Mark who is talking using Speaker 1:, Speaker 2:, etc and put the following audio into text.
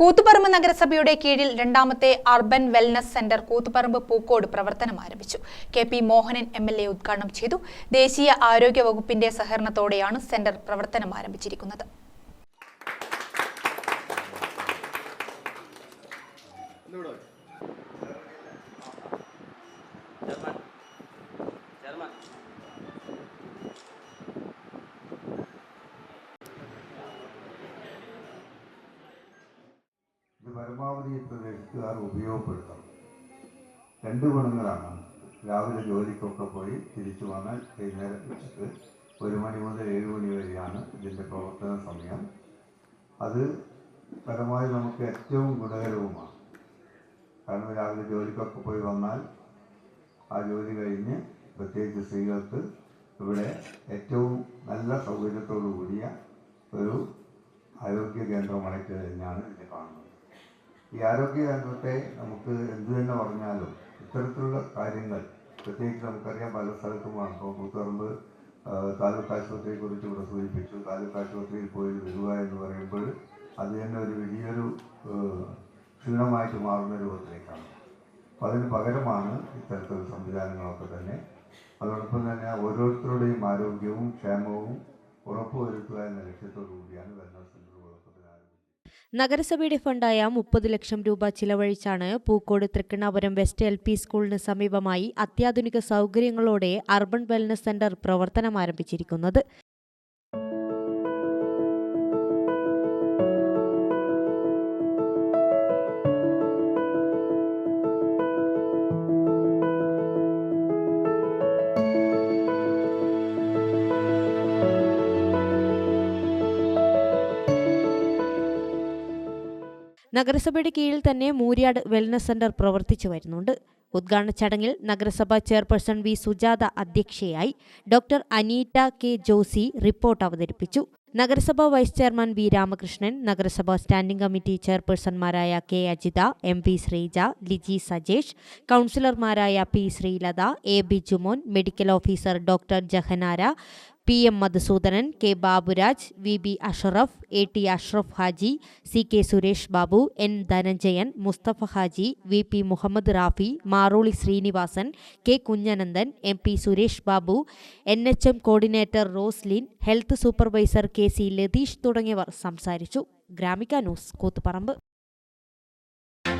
Speaker 1: കൂത്തുപറമ്പ് നഗരസഭയുടെ കീഴിൽ രണ്ടാമത്തെ urban wellness centre Koothuparamba Pookode പ്രവർത്തനം ആരംഭിച്ചു. K P Mohanan M L A ഉദ്ഘാടനം ചെയ്തു. ദേശീയ ആരോഗ്യ വകുപ്പിന്റെ സഹകരണത്തോടെയാണ് സെന്റർ പ്രവർത്തനം ആരംഭിച്ചിരിക്കുന്നത്.
Speaker 2: പ്രദേശത്തുകാർ ഉപയോഗപ്പെടുത്തണം. രണ്ട് ഗുണങ്ങളാണ്. രാവിലെ ജോലിക്കൊക്കെ പോയി തിരിച്ചു വന്നാൽ വൈകുന്നേരം ഉച്ചയ്ക്ക് ഒരു മണി മുതൽ ഏഴ് മണി വരെയാണ് ഇതിന്റെ പ്രവർത്തന സമയം. അത് പരമാവധി നമുക്ക് ഏറ്റവും ഗുണകരവുമാണ്. കാരണം രാവിലെ ജോലിക്കൊക്കെ പോയി വന്നാൽ ആ ജോലി കഴിഞ്ഞ് പ്രത്യേകിച്ച് സ്ത്രീകൾക്ക് ഇവിടെ ഏറ്റവും നല്ല സൗകര്യത്തോടു കൂടിയ ഒരു ആരോഗ്യ കേന്ദ്രമായിട്ട് തന്നെയാണ് ഇതിനെ കാണുന്നത്. ഈ ആരോഗ്യ കേന്ദ്രത്തെ നമുക്ക് എന്തു തന്നെ പറഞ്ഞാലും ഇത്തരത്തിലുള്ള കാര്യങ്ങൾ പ്രത്യേകിച്ച് നമുക്കറിയാം പല സ്ഥലത്തുമാണ്. ഇപ്പോൾ കൂത്തുപറമ്പ് താലൂക്ക് ആശുപത്രിയെ കുറിച്ച് ഇവിടെ സൂചിപ്പിച്ചു. താലൂക്ക് ആശുപത്രിയിൽ പോയി വരിക എന്ന് പറയുമ്പോൾ അത് തന്നെ ഒരു വലിയൊരു ക്ഷീണമായിട്ട് മാറുന്ന രൂപത്തിലേക്കാണ് അപ്പം അതിന് പകരമാണ് ഇത്തരത്തിലുള്ള സംവിധാനങ്ങളൊക്കെ തന്നെ. അതോടൊപ്പം തന്നെ ഓരോരുത്തരുടെയും ആരോഗ്യവും ക്ഷേമവും ഉറപ്പുവരുത്തുക എന്ന ലക്ഷ്യത്തോടു കൂടിയാണ് ആരംഭിച്ചത്
Speaker 3: നഗരസഭയുടെ ഫണ്ടായ മുപ്പത് ലക്ഷം രൂപ ചിലവഴിച്ചാണ് Pookode Thrikkannapuram west L P സ്കൂളിന് സമീപമായി അത്യാധുനിക സൗകര്യങ്ങളോടെ അർബൻ വെൽനസ് സെന്റർ പ്രവർത്തനം ആരംഭിച്ചിരിക്കുന്നത്. നഗരസഭയുടെ കീഴിൽ തന്നെ മൂര്യാട് വെൽനസ് സെന്റർ പ്രവർത്തിച്ചു വരുന്നുണ്ട്. ഉദ്ഘാടന ചടങ്ങിൽ നഗരസഭാ ചെയർപേഴ്സൺ വി സുജാത അധ്യക്ഷയായി doctor Aneeta K Josy report അവതരിപ്പിച്ചു. നഗരസഭാ വൈസ് ചെയർമാൻ വി രാമകൃഷ്ണൻ നഗരസഭാ standing committee ചെയർപേഴ്സൺമാരായ K Ajitha M P Sreeja Liji Sajesh കൗൺസിലർമാരായ P Sreelatha A B Jumon medical officer doctor Jahanara P M Madhusoodanan K Baburaj V B Ashraf A T Ashraf Haji C K Suresh Babu N Dhananjayan Musthafa Haji V P Muhammed Rafi Maroli Sreenivasan K Kunhanandan M P Suresh Babu N H M coordinator Roslin health supervisor K C Latheesh തുടങ്ങിയവർ സംസാരിച്ചു. Gramika news Koothuparamba.